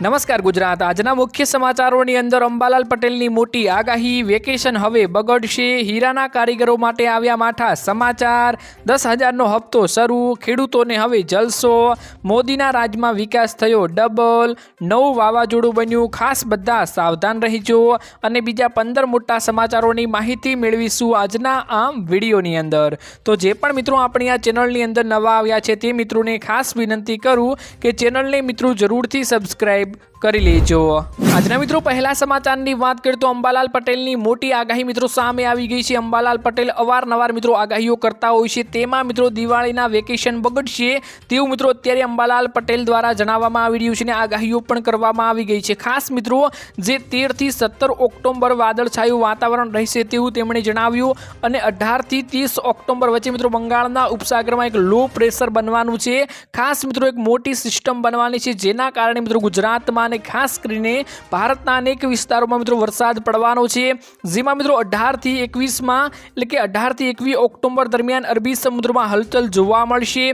નમસ્કાર ગુજરાત. આજના મુખ્ય સમાચારોની અંદર અંબાલાલ પટેલની મોટી આગાહી, વેકેશન હવે બગડશે. હીરાના કારીગરો માટે આવ્યા માઠા સમાચાર. દસ હજારનો હપ્તો શરૂ, ખેડૂતોને હવે જલસો. મોદીના રાજમાં વિકાસ થયો ડબલ. નવું વાવાઝોડું બન્યું, ખાસ બધા સાવધાન રહીજો. અને બીજા પંદર મોટા સમાચારોની માહિતી મેળવીશું આજના આ વિડીયોની અંદર. તો જે પણ મિત્રો આપણી આ ચેનલની અંદર નવા આવ્યા છે તે મિત્રોને ખાસ વિનંતી કરું કે ચેનલને મિત્રો જરૂરથી subscribe કરી લેજો. આજના મિત્રો, પહેલા સમાચારની વાત કરીએ તો અંબાલાલ પટેલની મોટી આગાહી મિત્રો સામે આવી ગઈ છે. અંબાલાલ પટેલ અવારનવાર મિત્રો આગાહીઓ કરતા હોય છે. તેમાં મિત્રો દિવાળીના વેકેશન બગડશે તેવું મિત્રો અત્યારે અંબાલાલ પટેલ દ્વારા જણાવવામાં આવી રહ્યું છે અને આગાહીઓ પણ કરવામાં આવી ગઈ છે. ખાસ મિત્રો, જે તેરથી સત્તર ઓક્ટોબર વાદળછાયું વાતાવરણ રહેશે તેવું તેમણે જણાવ્યું અને અઢારથી ત્રીસ ઓક્ટોબર વચ્ચે મિત્રો બંગાળના ઉપસાગરમાં એક લો પ્રેશર બનવાનું છે. ખાસ મિત્રો એક મોટી સિસ્ટમ બનવાની છે જેના કારણે મિત્રો ગુજરાતમાં અને ખાસ કરીને ભારતના અનેક વિસ્તારોમાં મિત્રો વરસાદ પડવાનો છે. જેમાં મિત્રો અઢારથી એકવીસમાં એટલે કે અઢારથી એકવીસ ઓક્ટોબર દરમિયાન અરબી સમુદ્રમાં હલચલ જોવા મળશે.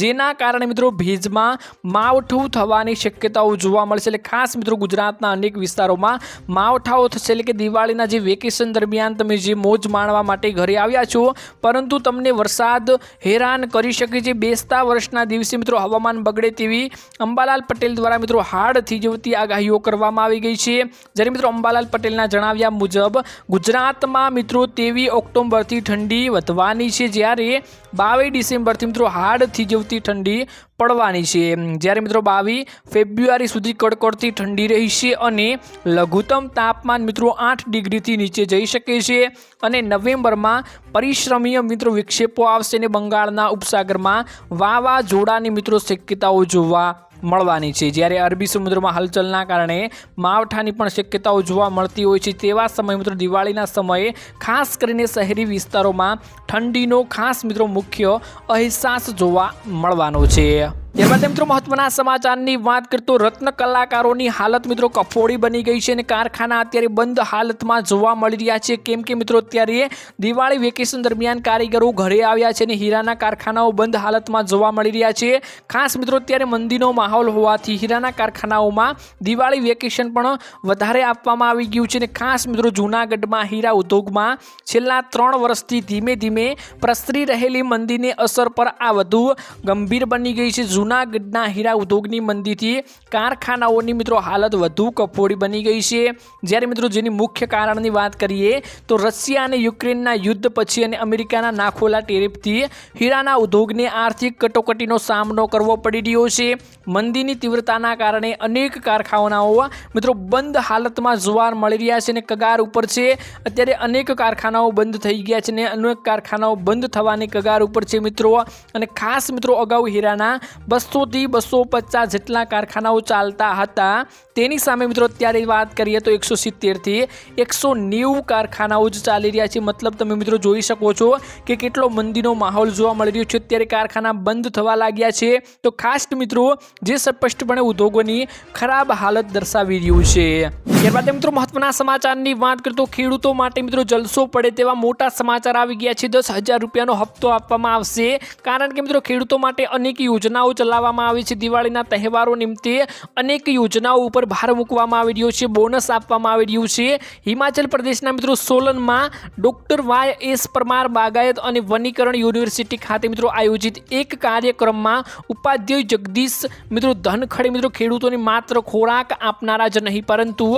જેના કારણે મિત્રો ભેજમાં માવઠું થવાની શક્યતાઓ જોવા મળશે. એટલે ખાસ મિત્રો ગુજરાતના અનેક વિસ્તારોમાં માવઠાઓ થશે. એટલે કે દિવાળીના જે વેકેશન દરમિયાન તમે જે મોજ માણવા માટે ઘરે આવ્યા છો, પરંતુ તમને વરસાદ હેરાન કરી શકે છે. બેસતા વર્ષના દિવસે મિત્રો હવામાન બગડે તેવી અંબાલાલ પટેલ દ્વારા મિત્રો હાડથી જેવતી આગાહીઓ કરવામાં આવી ગઈ છે. જ્યારે મિત્રો અંબાલાલ પટેલના જણાવ્યા મુજબ, ગુજરાતમાં મિત્રો તેવી ઓક્ટોબરથી ઠંડી વધવાની છે, જ્યારે બાવીસ ડિસેમ્બરથી મિત્રો હાડથી જવતી ઠંડી પડવાની છે. જ્યારે મિત્રો બાવીસ ફેબ્રુઆરી સુધી કડકડતી ઠંડી રહેશે અને લઘુત્તમ તાપમાન મિત્રો આઠ ડિગ્રીથી નીચે જઈ શકે છે અને નવેમ્બરમાં પરિશ્રમીય મિત્રો વિક્ષેપો આવશે અને બંગાળના ઉપસાગરમાં વાવાઝોડાની મિત્રો શક્યતાઓ જોવા મળવાની છે. જ્યારે અરબી સમુદ્રમાં હલચલના કારણે માવઠાની પણ શક્યતાઓ જોવા મળતી હોય છે, તેવા સમય મિત્રો દિવાળીના સમયે ખાસ કરીને શહેરી વિસ્તારોમાં ઠંડીનો ખાસ મિત્રો મુખ્ય અહેસાસ જોવા મળવાનો છે. ત્યારબાદ મિત્રો મહત્વના સમાચારની વાત કરતો રત્ન કલાકારોની હાલત મિત્રો કફોડી બની ગઈ છે અને કારખાના અત્યારે બંધ હાલતમાં જોવા મળી રહ્યા છે. કેમ કે મિત્રો અત્યારે દિવાળી વેકેશન દરમિયાન કારીગરો ઘરે આવ્યા છે અને હીરાના કારખાનાઓ બંધ હાલતમાં જોવા મળી રહ્યા છે. ખાસ મિત્રો અત્યારે મંદીનો માહોલ હોવાથી હીરાના કારખાનાઓમાં દિવાળી વેકેશન પણ વધારે આપવામાં આવી ગયું છે અને ખાસ મિત્રો જૂનાગઢમાં હીરા ઉદ્યોગમાં છેલ્લા ત્રણ વર્ષથી ધીમે ધીમે પ્રસરી રહેલી મંદીની અસર પર આ વધુ ગંભીર બની ગઈ છે. જૂનાગઢના હીરા ઉદ્યોગની મંદીથી કારખાનાઓની મિત્રો હાલત વધુ કફોડી બની ગઈ છે. જ્યારે મિત્રો જેની મુખ્ય કારણની વાત કરીએ, તો રશિયા અને યુક્રેનના યુદ્ધ પછી અને અમેરિકાના નાખોલા ટેરિફથી હીરાના ઉદ્યોગને આર્થિક કટોકટીનો સામનો કરવો પડી રહ્યો છે. મંદીની તીવ્રતાના કારણે અનેક કારખાનાઓ મિત્રો બંધ હાલતમાં જોવા મળી રહ્યા છે અને કગાર ઉપર છે. અત્યારે અનેક કારખાનાઓ બંધ થઈ ગયા છે અને અનેક કારખાનાઓ બંધ થવાની કગાર ઉપર છે મિત્રો. અને ખાસ મિત્રો અગાઉ હીરાના બસોથી બસો પચાસ જેટલા કારખાનાઓ ચાલતા હતા. તેની સામે મિત્રો અત્યારે વાત કરીએ તો એકસો સિત્તેરથી એકસો નેવું કારખાનાઓ જ ચાલી રહ્યા છે. મતલબ તમે મિત્રો જોઈ શકો છો કે કેટલો મંદીનો માહોલ જોવા મળી રહ્યો છે. અત્યારે કારખાના બંધ થવા લાગ્યા છે. તો ખાસ મિત્રો જે સ્પષ્ટપણે ઉદ્યોગોની ખરાબ હાલત દર્શાવી રહ્યું છે. ત્યારબાદ મિત્રો મહત્વના સમાચારની વાત કરતો ખેડૂતો માટે મિત્રો જલસો પડે તેવા મોટા સમાચાર આવી ગયા છે. દસ હજાર રૂપિયાનો હપ્તો આપવામાં આવશે. કારણ કે મિત્રો ખેડૂતો માટે અનેક યોજનાઓ ચલાવવામાં આવી છે. દિવાળીના તહેવારો નિમિત્તે અનેક યોજનાઓ ઉપર ભાર મૂકવામાં આવી રહ્યો છે, બોનસ આપવામાં આવી રહ્યું છે. હિમાચલ પ્રદેશના મિત્રો સોલનમાં ડૉક્ટર વાય એસ પરમાર બાગાયત અને વનીકરણ યુનિવર્સિટી ખાતે મિત્રો આયોજિત એક કાર્યક્રમમાં ઉપાધ્યાય જગદીશ, મિત્રો ધનખડે મિત્રો ખેડૂતોને માત્ર ખોરાક આપનારા જ નહીં, પરંતુ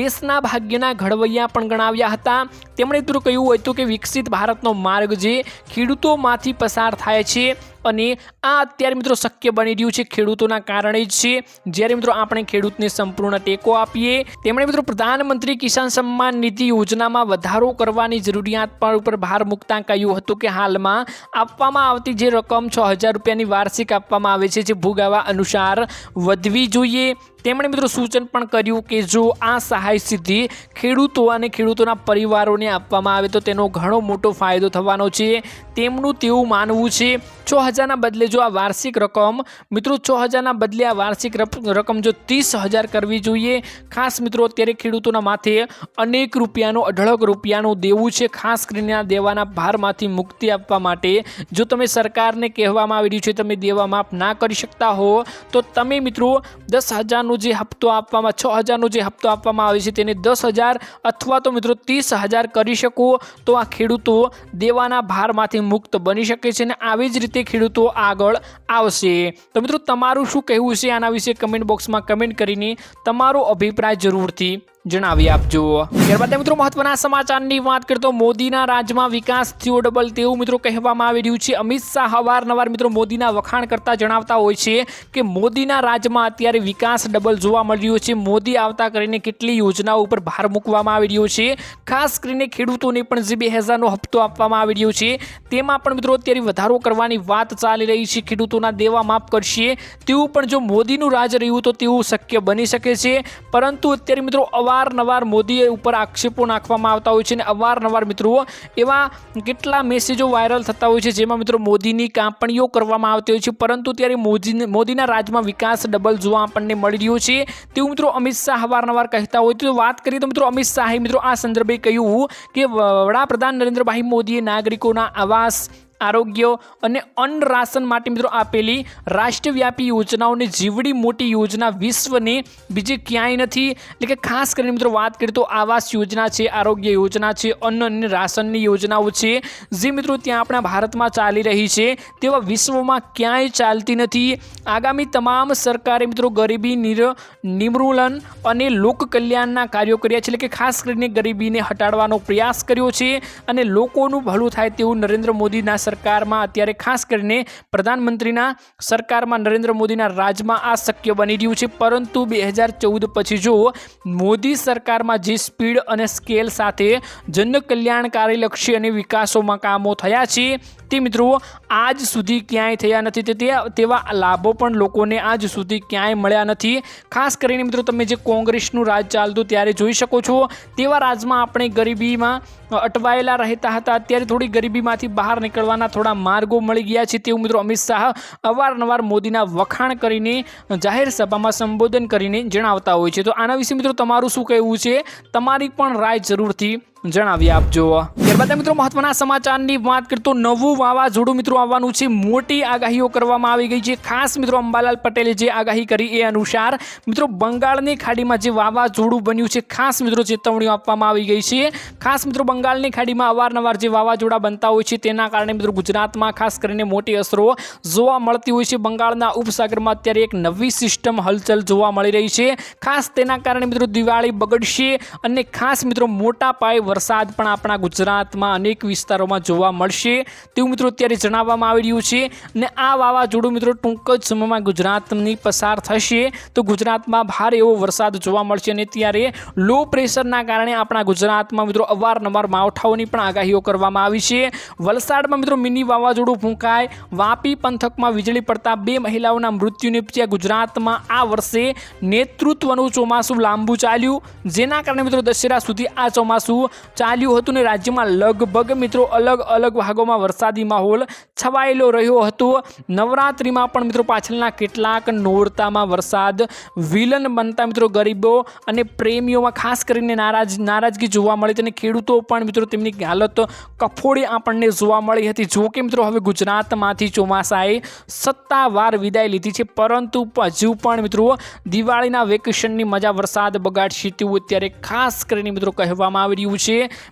દેશના ભાગ્યના ઘડવૈયા પણ ગણાવ્યા હતા. તેમણે મિત્રો કહ્યું હતું કે વિકસિત ભારતનો માર્ગ જે ખેડૂતોમાંથી પસાર થાય છે અને આ અત્યારે મિત્રો શક્ય બની રહ્યું છે ખેડૂતોના કારણે જ છે. જ્યારે મિત્રો આપણે ખેડૂતને સંપૂર્ણ ટેકો આપીએ, તેમણે મિત્રો પ્રધાનમંત્રી કિસાન સન્માન નિધિ યોજનામાં વધારો કરવાની જરૂરિયાત પર ઉપર ભાર મૂકતા કહ્યું હતું કે હાલમાં આપવામાં આવતી જે રકમ છ હજાર રૂપિયાની વાર્ષિક આપવામાં આવે છે જે ભૂગાવા અનુસાર વધવી જોઈએ. તેમણે મિત્રો સૂચન પણ કર્યું કે જો આ સહાય સીધી ખેડૂતો અને ખેડૂતોના પરિવારોને આપવામાં આવે તો તેનો ઘણો મોટો ફાયદો થવાનો છે. તેમનું તેવું માનવું છે. છ હજારના બદલે જો આ વાર્ષિક રકમ, મિત્રો છ હજારના બદલે આ વાર્ષિક રકમ જો ત્રીસ હજાર કરવી જોઈએ. ખાસ મિત્રો, અત્યારે ખેડૂતોના માથે અનેક રૂપિયાનું, અઢળક રૂપિયાનું દેવું છે. ખાસ કરીને આ દેવાના ભારમાંથી મુક્તિ આપવા માટે. જો તમે સરકારને કહેવામાં આવી રહ્યું છે, તમે દેવા માફ ના કરી શકતા હો, તો તમે મિત્રો દસ હજારનો જે હપ્તો આપવામાં, છ હજારનો જે હપ્તો આપવામાં આવે છે, તેને દસ હજાર અથવા તો મિત્રો ત્રીસ હજાર કરી શકો, તો આ ખેડૂતો દેવાના ભારમાંથી મુક્ત બની શકે છે. અને આવી જ રીતે આગળ આવશે. તો મિત્રો, તમારું શું કહેવું છે? આના વિશે કમેન્ટ બોક્સમાં કમેન્ટ કરીને તમારો અભિપ્રાય જરૂરથી જણાવી આપજો. ત્યારબાદ મિત્રો મહત્વના સમાચારની વાત કરીએ તો મોદીના રાજમાં વિકાસ થયો ડબલ તેવું મિત્રો કહેવામાં આવી રહ્યું છે. અમિત શાહ અવારનવાર મિત્રો મોદીના વખાણ કરતા જણાવતા હોય છે કે મોદીના રાજમાં અત્યારે વિકાસ ડબલ જોવા મળી રહ્યો છે. મોદી આવતા કરીને કેટલી યોજનાઓ ઉપર ભાર મૂકવામાં આવી રહ્યો છે. ખાસ કરીને ખેડૂતોને પણ જે બે હજારનો હપ્તો આપવામાં આવી રહ્યો છે, તેમાં પણ મિત્રો અત્યારે વધારો કરવાની વાત ચાલી રહી છે. ખેડૂતોના દેવા માફ કરશે. તેવું પણ જો મોદીનું રાજ રહ્યું તો તેવું શક્ય બની શકે છે. પરંતુ અત્યારે મિત્રો અવારનવાર મોદીએ ઉપર આક્ષેપો નાખવામાં આવતા હોય છે અને અવારનવાર મિત્રો એવા કેટલા મેસેજો વાયરલ થતા હોય છે જેમાં મિત્રો મોદીની કાંપણીઓ કરવામાં આવતી હોય છે. પરંતુ ત્યારે મોદી મોદીના રાજમાં વિકાસ ડબલ જોવા આપણને મળી રહ્યો છે. તેવું મિત્રો અમિત શાહ અવારનવાર કહેતા હોય તો વાત કરીએ તો મિત્રો અમિત શાહે મિત્રો આ સંદર્ભે કહ્યું કે વડાપ્રધાન નરેન્દ્રભાઈ મોદીએ નાગરિકોના આવાસ આરોગ્ય અને અન્ન રાશન માટે મિત્રો આપેલી રાષ્ટ્રવ્યાપી યોજનાઓની જીવડી મોટી યોજના વિશ્વની બીજી ક્યાંય નથી. એટલે કે ખાસ કરીને મિત્રો વાત કરીએ તો આવાસ યોજના છે, આરોગ્ય યોજના છે, અન્ન અને રાશનની યોજનાઓ છે. જે મિત્રો ત્યાં આપણા ભારતમાં ચાલી રહી છે, તેવા વિશ્વમાં ક્યાંય ચાલતી નથી. આગામી તમામ સરકારે મિત્રો ગરીબી નિર નિમૂલન અને લોક કલ્યાણના કાર્યો કર્યા છે. એટલે કે ખાસ કરીને ગરીબીને હટાડવાનો પ્રયાસ કર્યો છે અને લોકોનું ભલું થાય તેવું નરેન્દ્ર મોદીના સરકારમાં અત્યારે ખાસ કરીને પ્રધાનમંત્રીના સરકારમાં નરેન્દ્ર મોદીના રાજમાં આ શક્ય બની રહ્યું છે. પરંતુ બે હજાર ચૌદ પછી જો મોદી સરકારમાં જે સ્પીડ અને સ્કેલ સાથે જન કલ્યાણકારી અને વિકાસોમાં કામો થયા છે, તે મિત્રો આજ સુધી ક્યાંય થયા નથી. તે- તેવા લાભો પણ લોકોને આજ સુધી ક્યાંય મળ્યા નથી. ખાસ કરીને મિત્રો તમે જે કોંગ્રેસનું રાજ ચાલતું ત્યારે જોઈ શકો છો. તેવા રાજમાં આપણે ગરીબીમાં અટવાયેલા રહેતા હતા. અત્યારે થોડી ગરીબીમાંથી બહાર નીકળવાના થોડા માર્ગો મળી ગયા છે તેવું મિત્રો અમિત શાહ અવારનવાર મોદીના વખાણ કરીને, જાહેર સભામાં સંબોધન કરીને જણાવતા હોય છે. તો આના વિશે મિત્રો તમારું શું કહેવું છે? તમારી પણ રાય જરૂરથી જણાવી આપજો ત્યારબાદ મિત્રો મહત્વના સમાચારની વાત કરતો નવું વાવાઝોડું મિત્રો આવવાનું છે. મોટી આગાહીઓ કરવામાં આવી ગઈ છે. ખાસ મિત્રો અંબાલાલ પટેલે જે આગાહી કરી એ અનુસાર મિત્રો બંગાળની ખાડીમાં જે વાવાઝોડું બન્યું છે, ખાસ મિત્રો ચેતવણીઓ આપવામાં આવી ગઈ છે. ખાસ મિત્રો બંગાળની ખાડીમાં અવારનવાર જે વાવાઝોડા બનતા હોય છે, તેના કારણે મિત્રો ગુજરાતમાં ખાસ કરીને મોટી અસરો જોવા મળતી હોય છે. બંગાળના ઉપસાગરમાં અત્યારે એક નવી સિસ્ટમ હલચલ જોવા મળી રહી છે. ખાસ તેના કારણે મિત્રો દિવાળી બગડશે અને ખાસ મિત્રો મોટા પાયે વરસાદ પણ આપણા ગુજરાતમાં અનેક વિસ્તારોમાં જોવા મળશે તેવું મિત્રો અત્યારે જણાવવામાં આવી રહ્યું છે. અને આ વાવાઝોડું મિત્રો ટૂંક જ સમયમાં ગુજરાતની પસાર થશે. તો ગુજરાતમાં ભારે એવો વરસાદ જોવા મળશે અને ત્યારે લો પ્રેશરના કારણે આપણા ગુજરાતમાં મિત્રો અવારનવાર માવઠાઓની પણ આગાહીઓ કરવામાં આવી છે. વલસાડમાં મિત્રો મિની વાવાઝોડું ફૂંકાય. વાપી પંથકમાં વીજળી પડતા બે મહિલાઓના મૃત્યુ નિપજ્યા. ગુજરાતમાં આ વર્ષે નેતૃત્વનું ચોમાસું લાંબુ ચાલ્યું. જેના કારણે મિત્રો દશેરા સુધી આ ચોમાસું ચાલ્યું હતું ને રાજ્યમાં લગભગ મિત્રો અલગ અલગ ભાગોમાં વરસાદી માહોલ છવાયેલો રહ્યો હતો. નવરાત્રિમાં પણ મિત્રો પાછળના કેટલાક નોરતામાં વરસાદ વિલન બનતા મિત્રો ગરીબો અને પ્રેમીઓમાં ખાસ કરીને નારાજ નારાજગી જોવા મળી હતી અને ખેડૂતો પણ મિત્રો તેમની હાલત કફોડી આપણને જોવા મળી હતી. જો કે મિત્રો હવે ગુજરાતમાંથી ચોમાસાએ સત્તાવાર વિદાય લીધી છે, પરંતુ હજુ પણ મિત્રો દિવાળીના વેકેશનની મજા વરસાદ બગાડશે તેવું અત્યારે ખાસ કરીને મિત્રો કહેવામાં આવી રહ્યું છે.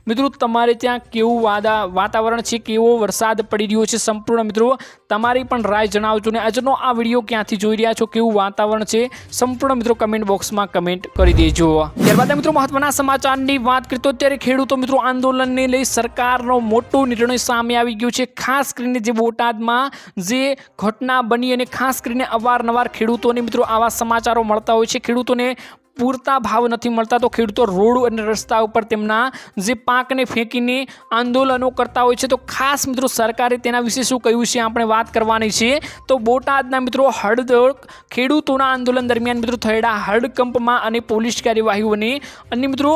મિત્રો, તમારે ત્યાં કેવું વાદા, વાતાવરણ છે? કેવો વરસાદ પડી રહ્યો છે? સંપૂર્ણ મિત્રો, તમારી પણ રાય જણાવજો ને આજનો આ વીડિયો ક્યાંથી જોઈ રહ્યા છો? કેવું વાતાવરણ છે? સંપૂર્ણ મિત્રો કમેન્ટ બોક્સમાં કમેન્ટ કરી દેજો. ત્યારબાદ મિત્રો, મહત્વના સમાચારની વાત કરીએ તો અત્યારે ખેડૂતો મિત્રો આંદોલનને લઈ સરકારનો મોટો નિર્ણય સામે આવી ગયો છે. ખાસ કરીને જે બોટાદમાં જે ઘટના બની અને ખાસ કરીને અવારનવાર ખેડૂતોને મિત્રો આવા સમાચારો મળતા હોય છે. ખેડૂતોને પૂરતા ભાવ નથી મળતા, તો ખેડૂતો રોડ અને રસ્તા ઉપર તેમના જે પાકને ફેંકીને આંદોલનો કરતા હોય છે. તો ખાસ મિત્રો, સરકારે તેના વિશે શું કહ્યું છે, આપણે વાત કરવાની છે. તો બોટાદના મિત્રો, હળદળ ખેડૂતોના આંદોલન દરમિયાન મિત્રો થયેલા હડકંપમાં અને પોલીસ કાર્યવાહીઓને અને મિત્રો,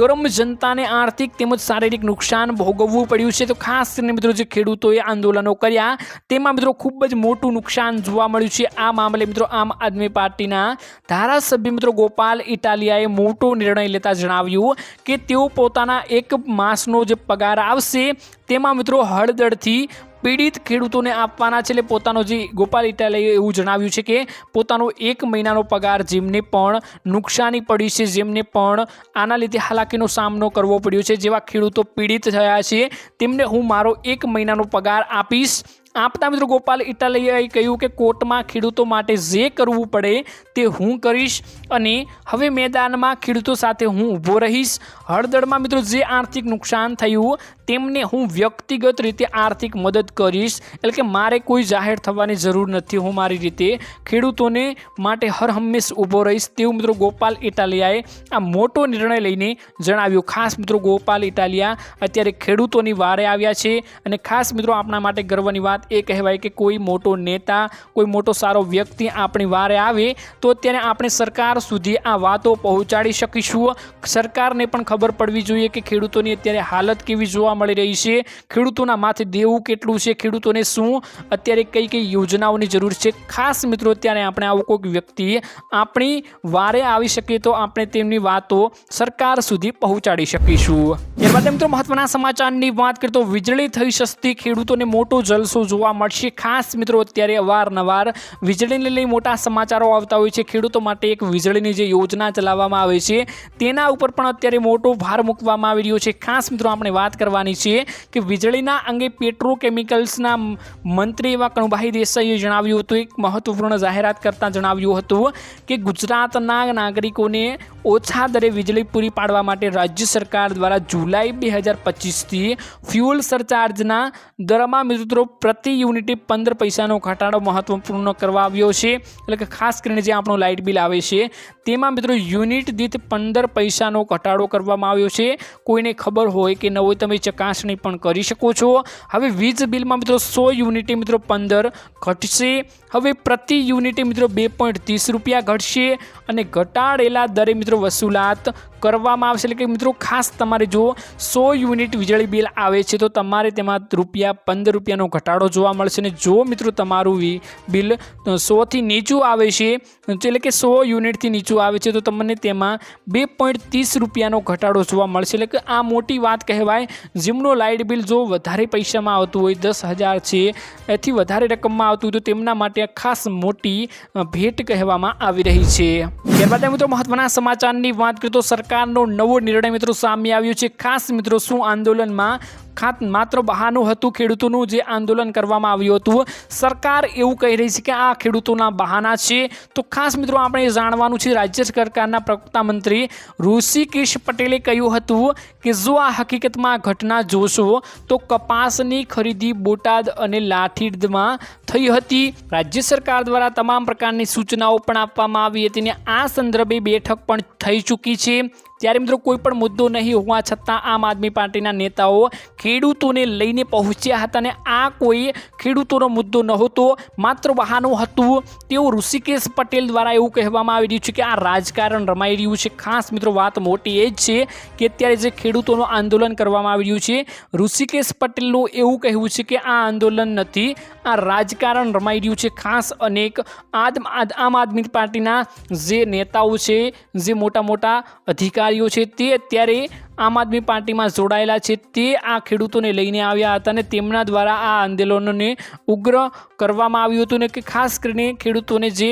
ગરમ જનતાને આર્થિક તેમજ શારીરિક નુકસાન ભોગવવું પડ્યું છે. તો ખાસ કરીને મિત્રો, જે ખેડૂતોએ આંદોલનો કર્યા, તેમાં મિત્રો ખૂબ જ મોટું નુકસાન જોવા મળ્યું છે. આ મામલે મિત્રો, આમ આદમી પાર્ટીના ધારાસભ્ય મિત્રો ગોપાલ ઇટાલિયાએ મોટો નિર્ણય લેતા જણાવ્યું કે તેઓ પોતાના એક માસનો જે પગાર આવશે, તેમાં મિત્રો હળદળથી પીડિત ખેડૂતોને આપવાના છે. એટલે પોતાનો જે ગોપાલ ઇટાલીએ એવું જણાવ્યું છે કે પોતાનો એક મહિનાનો પગાર જેમને પણ નુકસાની પડી છે, જેમને પણ આના લીધે હાલાકીનો સામનો કરવો પડ્યો છે, જેવા ખેડૂતો પીડિત થયા છે, તેમને હું મારો એક મહિનાનો પગાર આપીશ. આપતા મિત્રો ગોપાલ ઇટાલિયાએ કહ્યું કે કોર્ટમાં ખેડૂતો માટે જે કરવું પડે તે હું કરીશ અને હવે મેદાનમાં ખેડૂતો સાથે હું ઊભો રહીશ. હળદળમાં મિત્રો જે આર્થિક નુકસાન થયું તેમને હું વ્યક્તિગત રીતે આર્થિક મદદ કરીશ. એટલે કે મારે કોઈ જાહેર થવાની જરૂર નથી, હું મારી રીતે ખેડૂતોને માટે હર હંમેશ ઊભો રહીશ તેવું મિત્રો ગોપાલ ઇટાલિયાએ આ મોટો નિર્ણય લઈને જણાવ્યું. ખાસ મિત્રો ગોપાલ ઇટાલિયા અત્યારે ખેડૂતોની વારે આવ્યા છે અને ખાસ મિત્રો આપણા માટે ગર્વની વાત એ કહેવાય કે કોઈ મોટો નેતા, કોઈ મોટો સારો વ્યક્તિ આપણી વારે આવે, તો ત્યારે આપણે સરકાર સુધી આ વાતો પહોંચાડી શકીશું. સરકારને પણ ખબર પડવી જોઈએ કે ખેડૂતોની અત્યારે હાલત કેવી જોવા મળી રહી છે. ખેડૂતોના માથે દેવું કેટલું છે, ખેડૂતોને શું? અત્યારે કઈ કઈ યોજનાઓની જરૂર છે? ખાસ મિત્રો ત્યારે આપણે આવો કોઈક વ્યક્તિ આપણી વારે આવી શકે તો આપણે તેમની વાતો સરકાર સુધી પહોંચાડી શકીશું. ત્યારબાદ મિત્રો, મહત્વના સમાચારની વાત કરીએ તો વીજળી થઈ સસ્તી, ખેડૂતોને મોટો જલસો જોવા મળશે. ખાસ મિત્રો, અત્યારે અવારનવાર વીજળીને લઈ મોટા સમાચારો આવતા હોય છે. ખેડૂતો માટે એક વીજળીની જે યોજના ચલાવવામાં આવે છે, તેના ઉપર પણ અત્યારે મોટો ભાર મૂકવામાં આવી રહ્યો છે. ખાસ મિત્રો, આપણે વાત કરવાની છે કે વીજળીના અંગે પેટ્રોકેમિકલ્સના મંત્રી એવા કણુભાઈ દેસાઈએ જણાવ્યું હતું. એક મહત્વપૂર્ણ જાહેરાત કરતાં જણાવ્યું હતું કે ગુજરાતના નાગરિકોને ઓછા દરે વીજળી પૂરી પાડવા માટે રાજ્ય સરકાર દ્વારા જુલાઈ બે હજાર પચીસથી ફ્યુઅલ સરચાર્જના દરમાં મિત્રો પ્રતિ યુનિટે પંદર પૈસાનો ઘટાડો મહત્વપૂર્ણ કરવા આવ્યો છે. એટલે કે ખાસ કરીને જે આપણું લાઇટ બિલ આવે છે, તેમાં મિત્રો યુનિટ દીઠ પંદર પૈસાનો ઘટાડો કરવામાં આવ્યો છે. કોઈને ખબર હોય કે ન હોય તમે ચકાસણી પણ કરી શકો છો. હવે વીજ બિલમાં મિત્રો સો યુનિટે મિત્રો પંદર ઘટશે. હવે પ્રતિ યુનિટે મિત્રો બે પોઈન્ટ ત્રીસ રૂપિયા ઘટશે અને ઘટાડેલા દરે મિત્રો વસૂલાત કરવામાં આવશે. એટલે કે મિત્રો, ખાસ તમારે જો સો યુનિટ વીજળી બિલ આવે છે, તો તમારે તેમાં રૂપિયા પંદર રૂપિયાનો ઘટાડો જોવા મળશે. અને જો મિત્રો તમારું બિલ સોથી નીચું આવે છે, એટલે કે સો યુનિટથી નીચું આવે છે, તો તમને તેમાં બે પોઈન્ટ ત્રીસ રૂપિયાનો ઘટાડો જોવા મળશે. એટલે કે આ મોટી વાત કહેવાય, જેમનો લાઇટ બિલ જો વધારે પૈસામાં આવતું હોય, દસ હજાર છે, એથી વધારે રકમમાં આવતું હોય, તો તેમના માટે ખાસ મોટી ભેટ કહેવામાં આવી રહી છે. ત્યારબાદ મિત્રો, મહત્વના સમાચારની વાત કરીએ તો સરકારનો નવો નિર્ણય મિત્રો સામે આવ્યો છે. ખાસ મિત્રો શું આંદોલનમાં ખાત માત્ર બહાનું હતું ખેડૂતોનું જે આંદોલન કરવામાં આવ્યું હતું. સરકાર એવું કહી રહી છે કે આ ખેડૂતોના બહાના છે. તો ખાસ મિત્રો આપણે જાણવાનું છે, રાજ્ય સરકારના પ્રવક્તા મંત્રી ઋષિકેશ પટેલે કહ્યું હતું કે જો આ હકીકતમાં ઘટના જોશો, તો કપાસની ખરીદી બોટાદ અને લાઠીડમાં થઈ હતી. રાજ્ય સરકાર દ્વારા તમામ પ્રકારની સૂચનાઓ પણ આપવામાં આવી હતી અને આ સંદર્ભે બેઠક પણ થઈ ચૂકી છે. ત્યારે મિત્રો કોઈ પણ મુદ્દો નહીં હોવા છતાં આમ આદમી પાર્ટીના નેતાઓ ખેડૂતોને લઈને પહોંચ્યા હતા અને આ કોઈ ખેડૂતોનો મુદ્દો નહોતો, માત્ર બહાનું હતું. તેઓ ઋષિકેશ પટેલ દ્વારા એવું કહેવામાં આવી રહ્યું છે કે આ રાજકારણ રમાઈ રહ્યું છે. ખાસ મિત્રો વાત મોટી એ જ છે કે અત્યારે જે ખેડૂતોનું આંદોલન કરવામાં આવી રહ્યું છે, ઋષિકેશ પટેલનું એવું કહેવું છે કે આ આંદોલન નથી, આ રાજકારણ રમાઈ રહ્યું છે. ખાસ અનેક આદ- આમ આદમી પાર્ટીના જે નેતાઓ છે, જે મોટા મોટા અધિકારીઓ છે તે અત્યારે આમ આદમી પાર્ટીમાં જોડાયેલા છે તે આ ખેડૂતોને લઈને આવ્યા હતા અને તેમના દ્વારા આ આંદોલનને ઉગ્ર કરવામાં આવ્યું હતું ને કે ખાસ કરીને ખેડૂતોને જે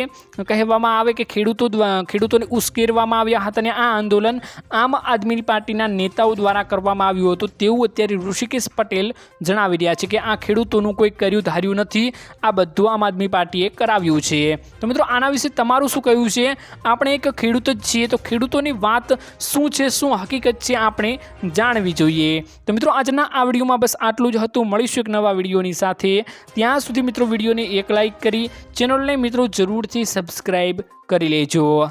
કહેવામાં આવે કે ખેડૂતો ખેડૂતોને ઉશ્કેરવામાં આવ્યા હતા અને આ આંદોલન આમ આદમી પાર્ટીના નેતાઓ દ્વારા કરવામાં આવ્યું હતું તેવું અત્યારે ઋષિકેશ પટેલ જણાવી રહ્યા છે કે આ ખેડૂતોનું કોઈ કર્યું ધાર્યું નથી. આ બધું આમ આદમી પાર્ટીએ કરાવ્યું છે. તો મિત્રો, આના વિશે તમારું શું કહ્યું છે? આપણે એક ખેડૂત જ છીએ તો ખેડૂતોની વાત શું છે? શું હકીકત છે? આપણે જાણવી જોઈએ. તો મિત્રો, આજના આ વિડીયોમાં બસ આટલું જ હતું. મળીશું એક નવા વિડીયોની સાથે. ત્યાં સુધી મિત્રો, વિડીયોને એક લાઈક કરી, ચેનલને મિત્રો જરૂરથી સબસ્ક્રાઈબ કરી લેજો.